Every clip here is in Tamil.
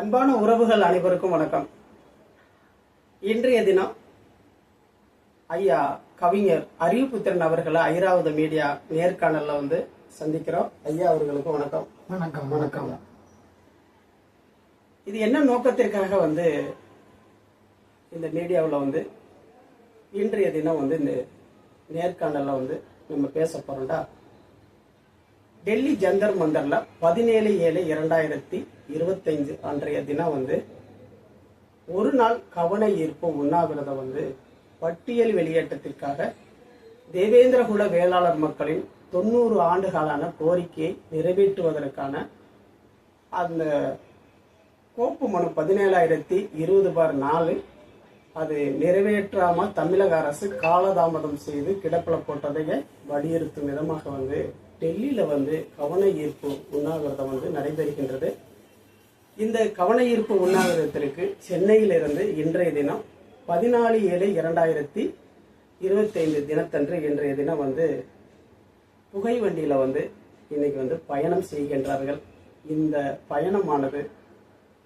அன்பான உறவுகள் அனைவருக்கும் வணக்கம். இன்றைய தினம் ஐயா கவிஞர் அறிவுபுத்திரன் அவர்களை ஐராவத மீடியா நேர்காணல்ல வந்து சந்திக்கிறோம். ஐயா அவர்களுக்கு வணக்கம். வணக்கம் வணக்கம். இது என்ன நோக்கத்திற்காக வந்து இந்த மீடியாவில் வந்து இன்றைய தினம் வந்து இந்த நேர்காணல்ல வந்து நம்ம பேச போறோம்டா. டெல்லி ஜந்தர் மந்தர்ல பதினேழு ஏழு இரண்டாயிரத்தி இருபத்தஞ்சு அன்றைய தினம் வந்து ஒரு நாள் கவன ஈர்ப்பு உண்ணாவிரதம் வந்து பட்டியல் வெளியேற்றத்திற்காக தேவேந்திரகுல வேளாளர் மக்களின் தொண்ணூறு ஆண்டுகாலான கோரிக்கையை நிறைவேற்றுவதற்கான அந்த கோப்பு மனு பதினேழாயிரத்தி இருபது பார் நாலு அது நிறைவேற்றாம தமிழக அரசு காலதாமதம் செய்து கிடப்பில் போட்டதையே வலியுறுத்தும் விதமாக வந்து டெல்லியில வந்து கவன ஈர்ப்பு உண்ணாவிரதம் வந்து நடைபெறுகின்றது. இந்த கவன ஈர்ப்பு உண்ணாவிரதத்திற்கு சென்னையிலிருந்து இன்றைய தினம் பதினாலு ஏழு இரண்டாயிரத்தி இருபத்தைந்து தினத்தன்று இன்றைய தினம் வந்து புகை வண்டியில் வந்து இன்னைக்கு வந்து பயணம் செய்கின்றார்கள். இந்த பயணமானது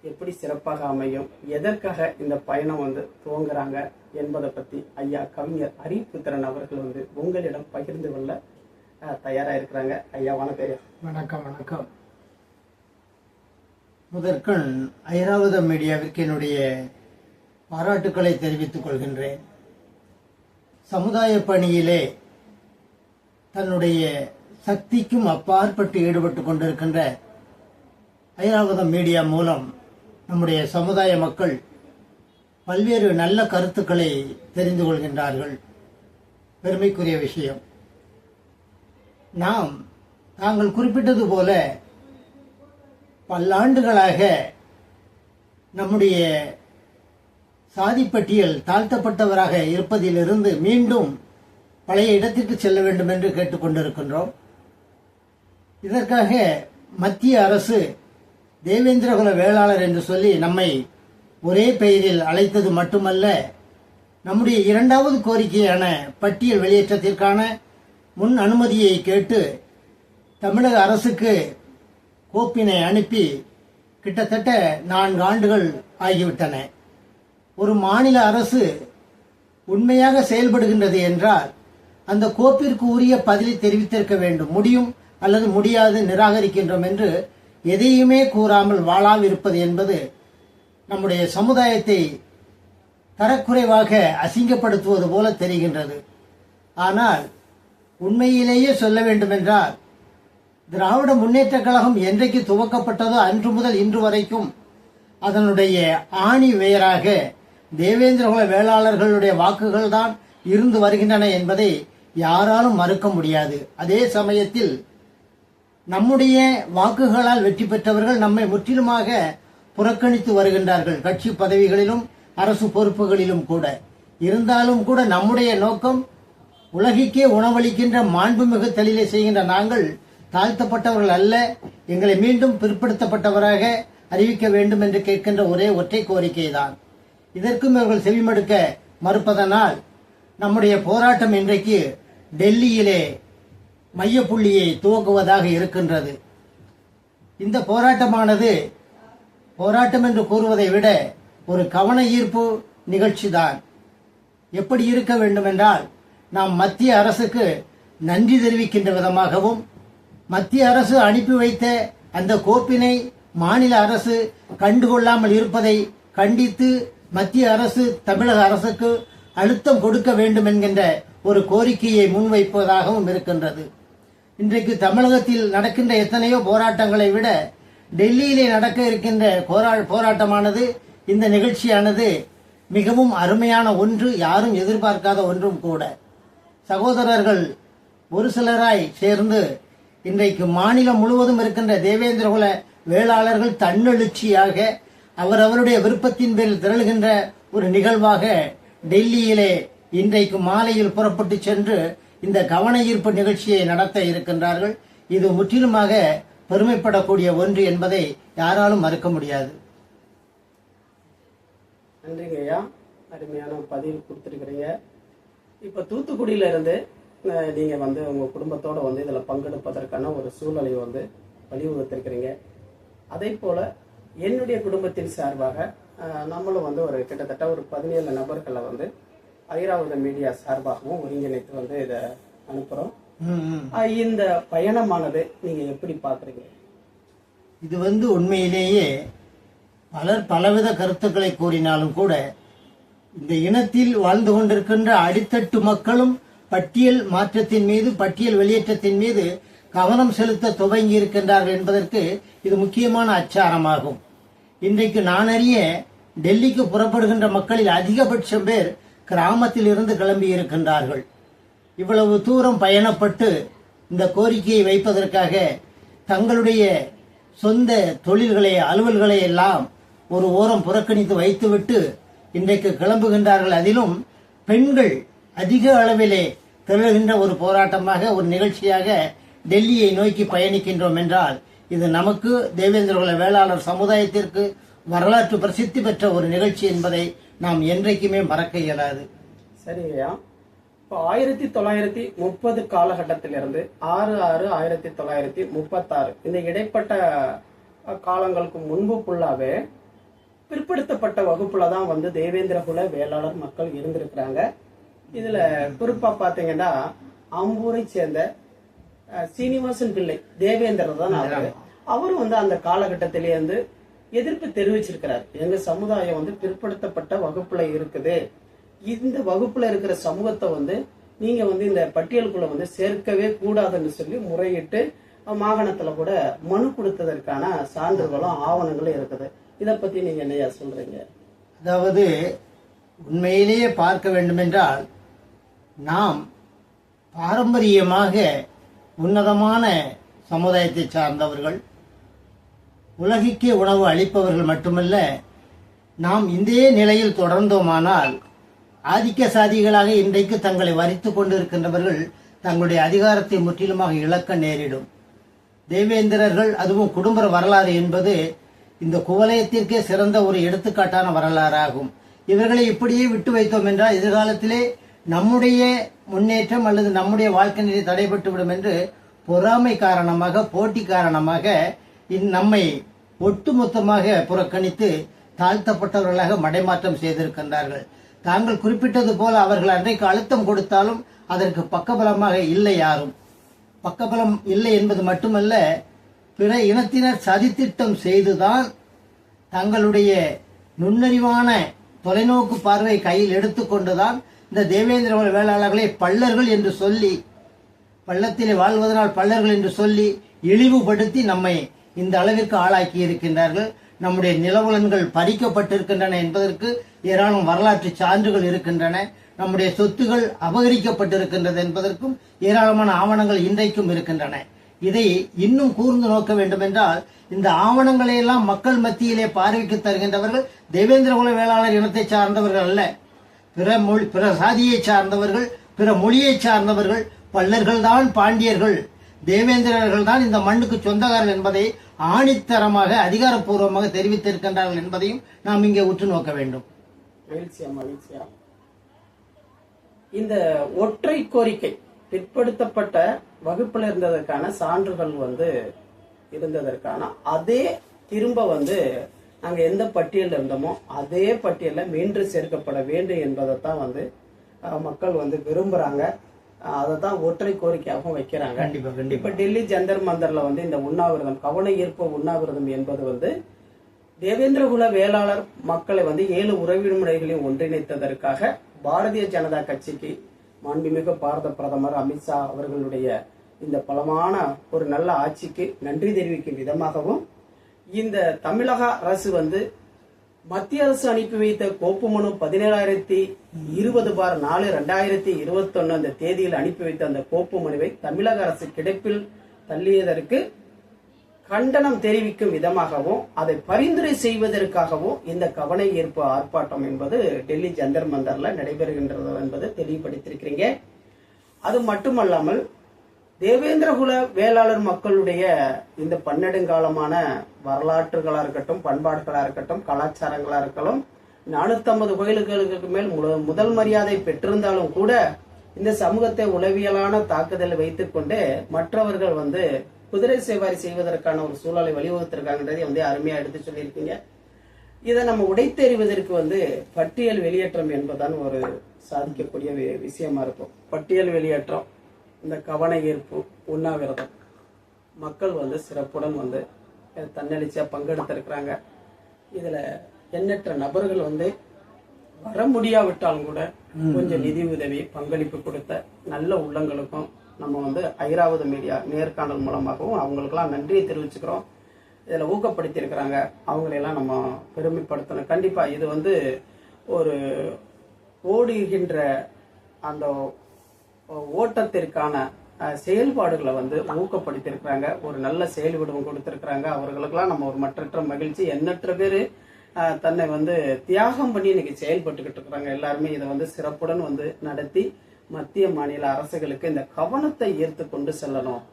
எப்படி சிறப்பாக அமையும்? எதற்காக இந்த பயணம் வந்து துவங்குறாங்க என்பதை பற்றி ஐயா கவிஞர் ஹரிபுத்திரன் அவர்கள் வந்து உங்களிடம் பகிர்ந்து கொள்ள தயாராக இருக்கிறாங்க. ஐயா வணக்கம் வணக்கம் வணக்கம். முதற்கண் ஐராவத மீடியாவிற்கு என்னுடைய பாராட்டுக்களை தெரிவித்துக் கொள்கின்றேன். சமுதாய பணியிலே தன்னுடைய சக்திக்கும் அப்பாற்பட்டு ஈடுபட்டு கொண்டிருக்கின்ற ஐராவத மீடியா மூலம் நம்முடைய சமுதாய மக்கள் பல்வேறு நல்ல கருத்துக்களை தெரிந்து கொள்கின்றார்கள். பெருமைக்குரிய விஷயம். நாம் தாங்கள் குறிப்பிட்டது போல பல்லாண்டுகளாக நம்முடைய சாதிப்பட்டியல் தாழ்த்தப்பட்டவராக இருப்பதிலிருந்து மீண்டும் பழைய இடத்திற்கு செல்ல வேண்டும் என்று கேட்டுக்கொண்டிருக்கின்றோம் இதற்காக மத்திய அரசு தேவேந்திரகுல வேளாளர் என்று சொல்லி நம்மை ஒரே பெயரில் அழைத்தது மட்டுமல்ல நம்முடைய இரண்டாவது கோரிக்கையான பட்டியல் வெளியேற்றத்திற்கான முன் அனுமதியை கேட்டு தமிழக அரசுக்கு கோப்பினை அனுப்பி கிட்டத்தட்ட நான்கு ஆண்டுகள் ஆகிவிட்டன. ஒரு மாநில அரசு உண்மையாக செயல்படுகின்றது என்றால் அந்த கோப்பிற்கு உரிய பதிலை தெரிவித்திருக்க வேண்டும். முடியும் அல்லது முடியாது நிராகரிக்கின்றோம் என்று எதையுமே கூறாமல் வாழாவிருப்பது என்பது நம்முடைய சமுதாயத்தை தரக்குறைவாக அசிங்கப்படுத்துவது போல தெரிகின்றது. ஆனால் உண்மையிலேயே சொல்ல வேண்டுமென்றால் திராவிட முன்னேற்ற கழகம் என்றைக்கு துவக்கப்பட்டதோ அன்று முதல் இன்று வரைக்கும் அதனுடைய ஆணி வேராக தேவேந்திரகுல வேளாளர்களுடைய வாக்குகள் தான் இருந்து வருகின்றன என்பதை யாராலும் மறுக்க முடியாது. அதே சமயத்தில் நம்முடைய வாக்குகளால் வெற்றி பெற்றவர்கள் நம்மை முற்றிலுமாக புறக்கணித்து வருகின்றார்கள். கட்சி பதவிகளிலும் அரசு பொறுப்புகளிலும் கூட. இருந்தாலும் கூட நம்முடைய நோக்கம் உலகிற்கே உணவளிக்கின்ற மாண்புமிகு தொழிலை செய்கின்ற நாங்கள் தாழ்த்தப்பட்டவர்கள் அல்ல. எங்களை மீண்டும் பிற்படுத்தப்பட்டவராக அறிவிக்க வேண்டும் என்று கேட்கின்ற ஒரே ஒற்றை கோரிக்கை தான் இதற்கும் இவர்கள் செவிமடுக்க மறுப்பதனால் நம்முடைய போராட்டம் இன்றைக்கு டெல்லியிலே மையப்புள்ளியை துவக்குவதாக இருக்கின்றது. இந்த போராட்டமானது போராட்டம் என்று கூறுவதை விட ஒரு கவன ஈர்ப்பு நிகழ்ச்சிதான். எப்படி இருக்க வேண்டுமென்றால் நாம் மத்திய அரசுக்கு நன்றி தெரிவிக்கின்ற விதமாகவும் மத்திய அரசு அனுப்பி வைத்த அந்த கோப்பினை மாநில அரசு கண்டுகொள்ளாமல் இருப்பதை கண்டித்து மத்திய அரசு தமிழக அரசுக்கு அழுத்தம் கொடுக்க வேண்டும் என்கின்ற ஒரு கோரிக்கையை முன்வைப்பதாகவும் இருக்கின்றது. இன்றைக்கு தமிழகத்தில் நடக்கின்ற எத்தனையோ போராட்டங்களை விட டெல்லியிலே நடக்க இருக்கின்ற போரா- போராட்டமானது இந்த நிகழ்ச்சியானது மிகவும் அருமையான ஒன்று யாரும் எதிர்பார்க்காத ஒன்றும் கூட. சகோதரர்கள் ஒரு சிலராய் சேர்ந்து இன்றைக்கு மாநிலம் முழுவதும் இருக்கின்ற தேவேந்திரகுல வேளாளர்கள் தன்னெழுச்சியாக அவரவருடைய விருப்பத்தின் பேரில் திரளுகின்ற ஒரு நிகழ்வாக டெல்லியிலே இன்றைக்கு மாலையில் புறப்பட்டு சென்று இந்த கவன ஈர்ப்பு நிகழ்ச்சியை நடத்த இருக்கின்றார்கள். இது முற்றிலுமாக பெருமைப்படக்கூடிய ஒன்று என்பதை யாராலும் மறுக்க முடியாது. நன்றிங்க ஐயா அருமையான பதிவு கொடுத்துருக்கிறீங்க. இப்போ தூத்துக்குடியில இருந்து அஹ், நீங்க வந்து உங்க குடும்பத்தோட வந்து இதுல பங்கெடுப்பதற்கான ஒரு சூழலை வந்து வலியுறுத்திருக்கிறீங்க. அதே போல என்னுடைய குடும்பத்தின் சார்பாக நம்மளும் வந்து ஒரு கிட்டத்தட்ட ஒரு பதினேழு நபர்களை வந்து ஐராவத மீடியா சார்பாகவும் ஒருங்கிணைத்து வந்து இதை அனுப்புறோம். ம், ம். அஹ், இந்த பயணமானது நீங்க எப்படி பாக்குறீங்க இது வந்து உண்மையிலேயே பலர் பலவித கருத்துக்களை கூறினாலும் கூட இந்த இனத்தில் வாழ்ந்து கொண்டிருக்கின்ற அடித்தட்டு மக்களும் பட்டியல் மாற்றத்தின் மீது பட்டியல் வெளியேற்றத்தின் மீது கவனம் செலுத்த துவங்கி இருக்கின்றார்கள் என்பதற்கு இது முக்கியமான அச்சாரமாகும். இன்றைக்கு நான் அறிய டெல்லிக்கு புறப்படுகின்ற மக்களில் அதிகபட்சம் பேர் கிராமத்தில் இருந்து கிளம்பி இருக்கின்றார்கள் இவ்வளவு தூரம் பயணப்பட்டு இந்த கோரிக்கையை வைப்பதற்காக தங்களுடைய சொந்த தொழில்களை அலுவல்களை எல்லாம் ஒரு ஓரம் புறக்கணித்து வைத்துவிட்டு இன்றைக்கு கிளம்புகின்றார்கள். அதிலும் பெண்கள் அதிக அளவிலே திரளுகின்ற ஒரு போராட்டமாக ஒரு நிகழ்ச்சியாக டெல்லியை நோக்கி பயணிக்கின்றோம் என்றால் இது நமக்கு தேவேந்திரகுல வேளாளர் சமுதாயத்திற்கு வரலாற்று பிரசித்தி பெற்ற ஒரு நிகழ்ச்சி என்பதை நாம் என்றைக்குமே மறக்க இயலாது. சரிங்கய்யா இப்போ ஆயிரத்தி தொள்ளாயிரத்தி முப்பது காலகட்டத்திலிருந்து ஆறு ஆறு ஆயிரத்தி தொள்ளாயிரத்தி முப்பத்தாறு இந்த இடைப்பட்ட காலங்களுக்கு முன்பு ஃபுல்லாவே பிற்படுத்தப்பட்ட வகுப்புல தான் வந்து தேவேந்திரகுல வேளாளர் மக்கள் இருந்திருக்கிறாங்க. இதுல குறிப்பா பாத்தீங்கன்னா அம்பூரை சேர்ந்த சீனிவாசன் பிள்ளை தேவேந்திரர் தான் அவரு. அவரு வந்து அந்த காலகட்டத்திலே வந்து எதிர்ப்பு தெரிவிச்சிருக்கிறார். எங்க சமுதாயம் வந்து பிற்படுத்தப்பட்ட வகுப்புல இருக்குது. இந்த வகுப்புல இருக்கிற சமூகத்தை வந்து நீங்க வந்து இந்த பட்டியலுக்குள்ள வந்து சேர்க்கவே கூடாதுன்னு சொல்லி முறையிட்டு மாகாணத்துல கூட மனு கொடுத்ததற்கான சான்றுகளும் ஆவணங்களும் இருக்குது. இத பத்தி நீங்க என்னையா சொல்றீங்க? அதாவது உண்மையிலேயே பார்க்க வேண்டுமென்றால் நாம் பாரம்பரியமாக உன்னதமான சமுதாயத்தை சார்ந்தவர்கள் உலகிற்கே உணவு அளிப்பவர்கள் மட்டுமல்ல நாம் இதே நிலையில் தொடர்ந்தோமானால் ஆதிக்க சாதிகளாக இன்றைக்கு தங்களை வரித்து கொண்டிருக்கின்றவர்கள் தங்களுடைய அதிகாரத்தை முற்றிலுமாக இழக்க நேரிடும். தேவேந்திரர்கள் அதுவும் குடும்ப வரலாறு என்பது இந்த குவலயத்திற்கே சிறந்த ஒரு எடுத்துக்காட்டான வரலாறாகும். இவர்களை இப்படியே விட்டு வைத்தோம் என்றால் எதிர்காலத்திலே நம்முடைய முன்னேற்றம் அல்லது நம்முடைய வாழ்க்கை நிலை தடைபட்டுவிடும் என்று பொறாமை காரணமாக போட்டி காரணமாக இந் நம்மை ஒட்டுமொத்தமாக புறக்கணித்து தாழ்த்தப்பட்டவர்களாக மடைமாற்றம் செய்திருக்கின்றார்கள். தாங்கள் குறிப்பிட்டது போல அவர்கள் அன்றைக்கு அழுத்தம் கொடுத்தாலும் அதற்கு பக்கபலமாக இல்லை யாரும். பக்கபலம் இல்லை என்பது மட்டுமல்ல பிற இனத்தினர் சதித்திட்டம் செய்துதான் தங்களுடைய நுண்ணறிவான தொலைநோக்கு பார்வை கையில் எடுத்துக்கொண்டுதான் இந்த தேவேந்திர வேளாளர்களை பள்ளர்கள் என்று சொல்லி பள்ளத்திலே வாழ்வதனால் பல்லர்கள் என்று சொல்லி இழிவுபடுத்தி நம்மை இந்த அளவிற்கு ஆளாக்கி இருக்கின்றார்கள். நம்முடைய நிலவுலன்கள் பறிக்கப்பட்டிருக்கின்றன என்பதற்கு ஏராளம் வரலாற்று சான்றுகள் இருக்கின்றன. நம்முடைய சொத்துகள் அபகரிக்கப்பட்டிருக்கின்றது என்பதற்கும் ஏராளமான ஆவணங்கள் இன்றைக்கும் இருக்கின்றன. இதை இன்னும் கூர்ந்து நோக்க வேண்டும் என்றால் இந்த ஆவணங்களை எல்லாம் மக்கள் மத்தியிலே பார்வைக்கு தருகின்றவர்கள் தேவேந்திரகுல வேளாளர் இனத்தை சார்ந்தவர்கள் அல்ல. பிற மொழி பிற சாதியை சார்ந்தவர்கள் பிற மொழியை சார்ந்தவர்கள் பல்லர்கள் தான் பாண்டியர்கள். தேவேந்திரர்கள் தான் இந்த மண்ணுக்கு சொந்தக்காரர்கள் என்பதை ஆணித்தரமாக அதிகாரப்பூர்வமாக தெரிவித்திருக்கின்றார்கள் என்பதையும் நாம் இங்கே உற்று நோக்க வேண்டும். மகிழ்ச்சியா மகிழ்ச்சியா இந்த ஒற்றை கோரிக்கை பிற்படுத்தப்பட்ட வகுப்பில் இருந்ததற்கான சான்றுகள் வந்து இருந்ததற்கான அதே திரும்ப வந்து நாங்க எந்த பட்டியல்ல இருந்தோமோ அதே பட்டியல்ல மீண்டும் சேர்க்கப்பட வேண்டும் என்பதைத்தான் வந்து அஹ், மக்கள் வந்து விரும்புறாங்க. அதை தான் ஒற்றை கோரிக்கையாகவும் வைக்கிறாங்க. கண்டிப்பா கண்டிப்பா. இப்ப டெல்லி ஜந்தர் மந்தர்ல வந்து இந்த உண்ணாவிரதம் கவன ஈர்ப்பு உண்ணாவிரதம் என்பது வந்து தேவேந்திரகுல வேளாளர் மக்களை வந்து ஏழு உறவினர்களையும் ஒன்றிணைத்ததற்காக பாரதிய ஜனதா கட்சிக்கு மாண்புமிகு பாரத பிரதமர் அமித்ஷா அவர்களுடைய இந்த பலமான ஒரு நல்ல ஆட்சிக்கு நன்றி தெரிவிக்கும் விதமாகவும் இந்த தமிழக அரசு வந்து மத்திய அரசு அனுப்பி வைத்த கோப்பு மனு பதினேழாயிரத்தி இருபது பார் நாலு ரெண்டாயிரத்தி இருபத்தொன்னு அந்த தேதியில் அனுப்பி வைத்த அந்த கோப்பு மனுவை தமிழக அரசு கிடப்பில் தள்ளியதற்கு கண்டனம் தெரிவிக்கும் விதமாகவும் அதை பரிந்துரை செய்வதற்காகவும் இந்த கவன ஈர்ப்பு ஆர்ப்பாட்டம் என்பது டெல்லி ஜந்தர் மந்தர்ல நடைபெறுகின்றது என்பது தெளிவுபடுத்தியிருக்கிறீங்க. அது மட்டுமல்லாமல் தேவேந்திரகுல வேளாளர் மக்களுடைய இந்த பன்னெடுங்காலமான வரலாற்றுகளாக இருக்கட்டும் பண்பாடுகளாக இருக்கட்டும் கலாச்சாரங்களாக இருக்கட்டும் நானூத்தம்பது கோயில்களுக்கு மேல் மு- முதல் மரியாதை பெற்றிருந்தாலும் கூட இந்த சமூகத்தை உளவியலான தாக்குதலை வைத்துக்கொண்டு மற்றவர்கள் வந்து குதிரை சேவாரி செய்வதற்கான ஒரு சூழலை வழிவகுத்திருக்காங்கன்றதை வந்து அருமையா எடுத்து சொல்லியிருக்கீங்க. இதை நம்ம உடைத்தெறிவதற்கு வந்து பட்டியல் வெளியேற்றம் என்பதுதான் ஒரு சாதிக்கக்கூடிய விஷயமா இருக்கும். பட்டியல் வெளியேற்றம். இந்த கவன ஈர்ப்பு உண்ணாவிரதம். மக்கள் வந்து சிறப்புடன் வந்து இதை தன்னெழுச்சியா பங்கெடுத்திருக்கிறாங்க. இதுல எண்ணற்ற நபர்கள் வந்து வர முடியாவிட்டாலும் கூட கொஞ்சம் நிதி உதவி பங்களிப்பு கொடுத்த நல்ல உள்ளங்களுக்கும் நம்ம வந்து ஐராவத மீடியா நேர்காணல் மூலமாகவும் அவங்களுக்கெல்லாம் நன்றியை தெரிவிச்சுக்கிறோம். இதில் ஊக்கப்படுத்தி இருக்கிறாங்க அவங்களையெல்லாம் நம்ம பெருமைப்படுத்தணும். கண்டிப்பா இது வந்து ஒரு ஓடுகின்ற அந்த ஓட்டத்திற்கான செயல்பாடுகளை வந்து ஊக்கப்படுத்தியிருக்கிறாங்க. ஒரு நல்ல செயல் கொடுத்துருக்குறாங்க. அவர்களுக்கெல்லாம் நம்ம ஒரு மற்றற்ற மகிழ்ச்சி. எண்ணற்ற பேர் தன்னை வந்து தியாகம் பண்ணி இன்னைக்கு செயல்பட்டுக்கிட்டு இருக்கிறாங்க. எல்லாருமே இதை வந்து சிறப்புடன் வந்து நடத்தி மத்திய மாநில அரசுகளுக்கு இந்த கவனத்தை ஈர்த்து கொண்டு செல்லணும்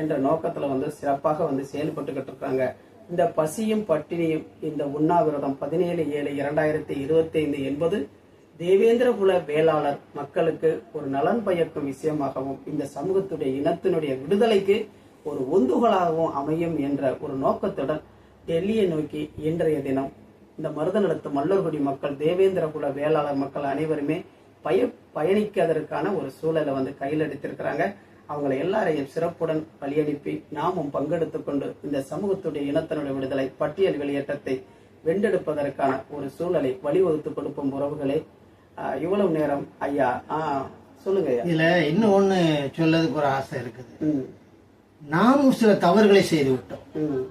என்ற நோக்கத்தில் வந்து சிறப்பாக வந்து செயல்பட்டுக்கிட்டு இருக்காங்க. இந்த பசியும் பட்டினியும் இந்த உண்ணாவிரதம் பதினேழு ஏழு இரண்டாயிரத்தி இருபத்தி ஐந்து என்பது தேவேந்திர குல வேளாளர் மக்களுக்கு ஒரு நலன் பயக்கும் விஷயமாகவும் இந்த சமூகத்துடைய இனத்தினுடைய விடுதலைக்கு ஒரு ஒந்துகளாகவும் அமையும் என்ற ஒரு நோக்கத்துடன் டெல்லியை நோக்கி இன்றைய தினம் இந்த மருதநலத்து மல்லர்குடி மக்கள் தேவேந்திர குல வேளாளர் மக்கள் அனைவருமே பய பயணிக்கிறதற்கான ஒரு சூழலை வந்து கையில் எடுத்திருக்கிறாங்க. அவங்களை எல்லாரையும் சிறப்புடன் வழியனுப்பி நாமும் பங்கெடுத்து கொண்டு இந்த சமூகத்துடைய இனத்தினுடைய விடுதலை பட்டியல் வெளியேற்றத்தை வென்றெடுப்பதற்கான ஒரு சூழலை வழிவகுத்து கொடுக்கும் உறவுகளை இவ்வளவு நேரம் ஐயா. ஆஹ், சொல்லுங்க இதுல இன்னும் ஒண்ணு சொல்லதுக்கு ஒரு ஆசை இருக்குது. நாமும் சில தவறுகளை செய்து விட்டோம். ம்,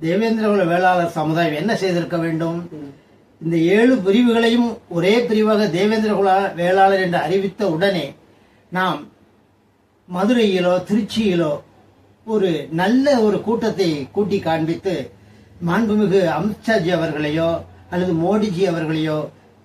தேவேந்திர குல வேளாளர் சமுதாயம் என்ன செய்திருக்க வேண்டும்? இந்த ஏழு பிரிவுகளையும் ஒரே பிரிவாக தேவேந்திர குல வேளாளர் என்று அறிவித்த உடனே நாம் மதுரையிலோ திருச்சியிலோ ஒரு நல்ல ஒரு கூட்டத்தை கூட்டி காண்பித்து மாண்புமிகு அமித்ஷாஜி அவர்களையோ அல்லது மோடிஜி அவர்களையோ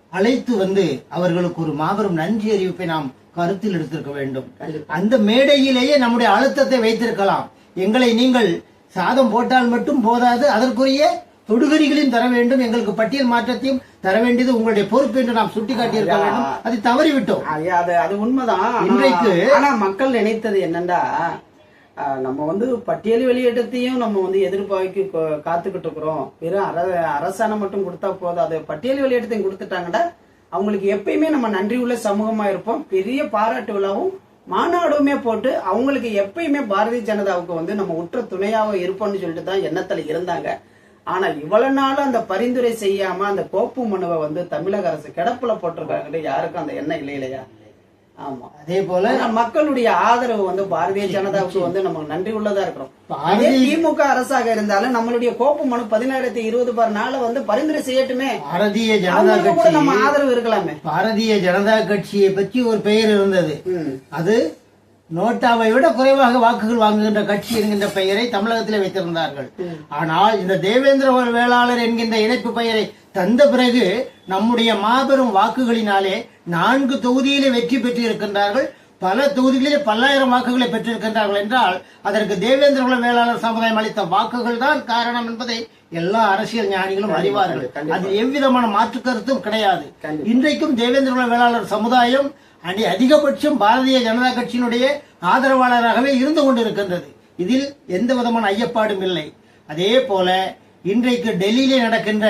அழைத்து வந்து அவர்களுக்கு ஒரு மாபெரும் நன்றி அறிவிப்பை நாம் கருத்தில் எடுத்திருக்க வேண்டும். அந்த மேடையிலேயே நம்முடைய அழுத்தத்தை வைத்திருக்கலாம். எங்களை நீங்கள் சாதம் போட்டால் மட்டும் போதாது அதற்குரிய தொடுகறிகளையும் தர வேண்டும். எங்களுக்கு பட்டியல் மாற்றத்தையும் தர வேண்டியது உங்களுடைய பொறுப்பு என்று நாம் சுட்டிக்காட்டியிருக்க வேண்டும். அதை தவறிவிட்டோம். அது அது உண்மைதான். இன்றைக்கு- ஆனா மக்கள் நினைத்தது என்னன்னா நம்ம வந்து பட்டியல் வெளியேற்றத்தையும் நம்ம வந்து எதிர்பார்க்க காத்துக்கிட்டு இருக்கிறோம். வெறும் அர அரசாணை மட்டும் கொடுத்தா போதும். அது பட்டியல் வெளியேற்றத்தையும் கொடுத்துட்டாங்கன்னா அவங்களுக்கு எப்பயுமே நம்ம நன்றி உள்ள சமூகமா இருப்போம். பெரிய பாராட்டு விழாவும் மாநாடுமே போட்டு அவங்களுக்கு எப்பயுமே பாரதிய ஜனதாவுக்கு வந்து நம்ம உற்ற துணையாக இருப்போம்னு சொல்லிட்டு தான் எண்ணத்துல இருந்தாங்க. ஆனா இவ்வளவு நாளும் அந்த பரிந்துரை செய்யாம அந்த கோப்பு மனுவை வந்து தமிழக அரசு கிடப்புல போட்டிருக்காங்க யாருக்கும் அந்த எண்ணம் இல்லை இல்லையா? ஆமா. அதே போல மக்களுடைய ஆதரவு வந்து பாரதிய ஜனதாவுக்கு வந்து நம்ம நன்றி உள்ளதா இருக்கிறோம். திமுக அரசாக இருந்தாலும் நம்மளுடைய கோப்பு மனு பதினாயிரத்தி இருபது பார் நாள வந்து பரிந்துரை செய்யட்டுமே. பாரதிய ஜனதா கட்சி நம்ம ஆதரவு இருக்கலாமே. பாரதிய ஜனதா கட்சியை பற்றி ஒரு பெயர் இருந்தது. அது நோட்டாவை விட குறைவாக வாக்குகள் வாங்குகின்ற கட்சி என்கின்ற பெயரை தமிழகத்திலே வைத்திருந்தார்கள். ஆனால் இந்த தேவேந்திர வேளாளர் என்கின்ற இணைப்பு பெயரை தந்த பிறகு நம்முடைய மாபெரும் வாக்குகளினாலே நான்கு தொகுதியிலே வெற்றி பெற்று இருக்கின்றார்கள் பல தொகுதிகளிலே பல்லாயிரம் வாக்குகளை பெற்றிருக்கின்றார்கள் என்றால் அதற்கு தேவேந்திர குல வேளாளர் சமுதாயம் அளித்த வாக்குகள் தான் காரணம் என்பதை எல்லா அரசியல் ஞானிகளும் அறிவார்கள். அது எவ்விதமான மாற்று கருத்தும் கிடையாது. இன்றைக்கும் தேவேந்திர குல வேளாளர் சமுதாயம் அடி அதிகபட்சம் பாரதிய ஜனதா கட்சியினுடைய ஆதரவாளராகவே இருந்து கொண்டிருக்கின்றது. இதில் எந்த விதமான ஐயப்பாடும் இல்லை. அதே போல இன்றைக்கு டெல்லியிலே நடக்கின்ற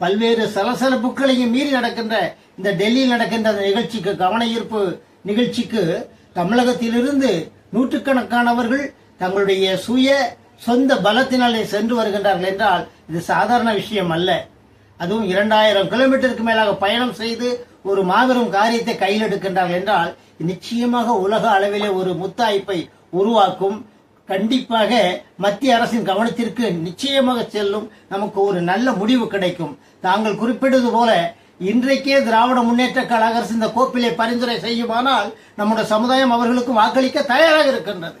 பல்வேறு சலசலப்புகளையும் மீறி நடக்கின்ற இந்த டெல்லியில் நடக்கின்ற அந்த நிகழ்ச்சிக்கு கவன ஈர்ப்பு நிகழ்ச்சிக்கு தமிழகத்திலிருந்து நூற்றுக்கணக்கானவர்கள் தங்களுடைய சுய சொந்த பலத்தினாலே சென்று வருகின்றார்கள் என்றால் இது சாதாரண விஷயம் அல்ல. அதுவும் இரண்டாயிரம் கிலோமீட்டருக்கு மேலாக பயணம் செய்து ஒரு மாபெரும் காரியத்தை கையில் எடுக்கின்றார்கள் என்றால் நிச்சயமாக உலக அளவிலே ஒரு முத்தாய்ப்பை உருவாக்கும் கண்டிப்பாக மத்திய அரசின் கவனத்திற்கு நிச்சயமாக செல்லும் நமக்கு ஒரு நல்ல முடிவு கிடைக்கும். தாங்கள் குறிப்பிட்டது போல இன்றைக்கே திராவிட முன்னேற்ற கழக அரசு இந்த கோப்பிலே பரிந்துரை செய்யுமானால் நம்முடைய சமுதாயம் அவர்களுக்கு வாக்களிக்க தயாராக இருக்கின்றது.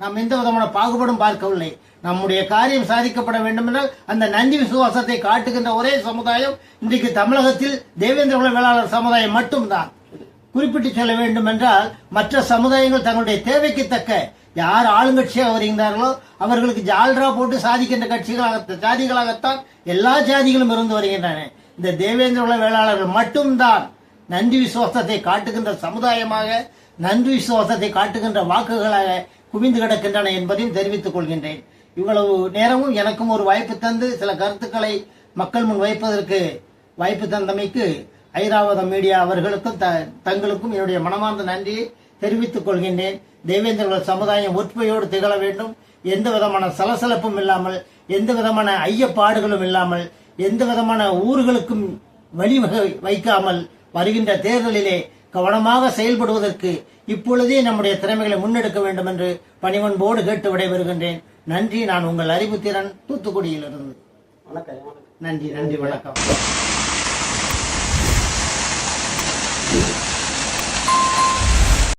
நாம் எந்த விதமான பாகுபாடும் பார்க்கவில்லை. நம்முடைய காரியம் சாதிக்கப்பட வேண்டும் என்றால் அந்த நந்தி விசுவாசத்தை காட்டுகின்ற ஒரே சமுதாயம் இன்றைக்கு தமிழகத்தில் தேவேந்திர குல வேளாளர் சமுதாயம் மட்டும்தான். குறிப்பிட்டு சொல்ல வேண்டும் என்றால் மற்ற சமுதாயங்கள் தங்களுடைய தேவைக்கு தக்க யார் ஆளுங்கட்சியாக வருகின்றார்களோ அவர்களுக்கு ஜால்ரா போட்டு சாதிக்கின்ற கட்சிகளாக ஜாதிகளாகத்தான் எல்லா ஜாதிகளும் இருந்து வருகின்றன. இந்த தேவேந்திர குல வேளாளர்கள் மட்டும்தான் நன்றி விசுவாசத்தை காட்டுகின்ற சமுதாயமாக நன்றி விசுவாசத்தை காட்டுகின்ற வாக்குகளாக குவிந்து கிடக்கின்றன என்பதையும் தெரிவித்துக் கொள்கின்றேன். இவ்வளவு நேரமும் எனக்கும் ஒரு வாய்ப்பு தந்து சில கருத்துக்களை மக்கள் முன் வைப்பதற்கு வாய்ப்பு தந்தமைக்கு ஐராவதம் மீடியா அவர்களுக்கும் த- தங்களுக்கும் என்னுடைய மனமார்ந்த நன்றியை தெரிவித்துக் கொள்கின்றேன். தேவேந்திர சமுதாயம் ஒற்றுமையோடு திகழ வேண்டும். எந்த விதமான சலசலப்பும் இல்லாமல் எந்த விதமான ஐயப்பாடுகளும் இல்லாமல் எந்த விதமான ஊர்களுக்கும் வழிவகை வைக்காமல் வருகின்ற தேர்தலிலே கவனமாக செயல்படுவதற்கு இப்பொழுதே நம்முடைய திறமைகளை முன்னெடுக்க வேண்டும் என்று பணிவன்போடு கேட்டு விடைபெறுகின்றேன். நன்றி. நான் உங்கள் அறிவுத்திறன் தூத்துக்குடியிலிருந்து. வணக்கம். நன்றி. நன்றி. வணக்கம்.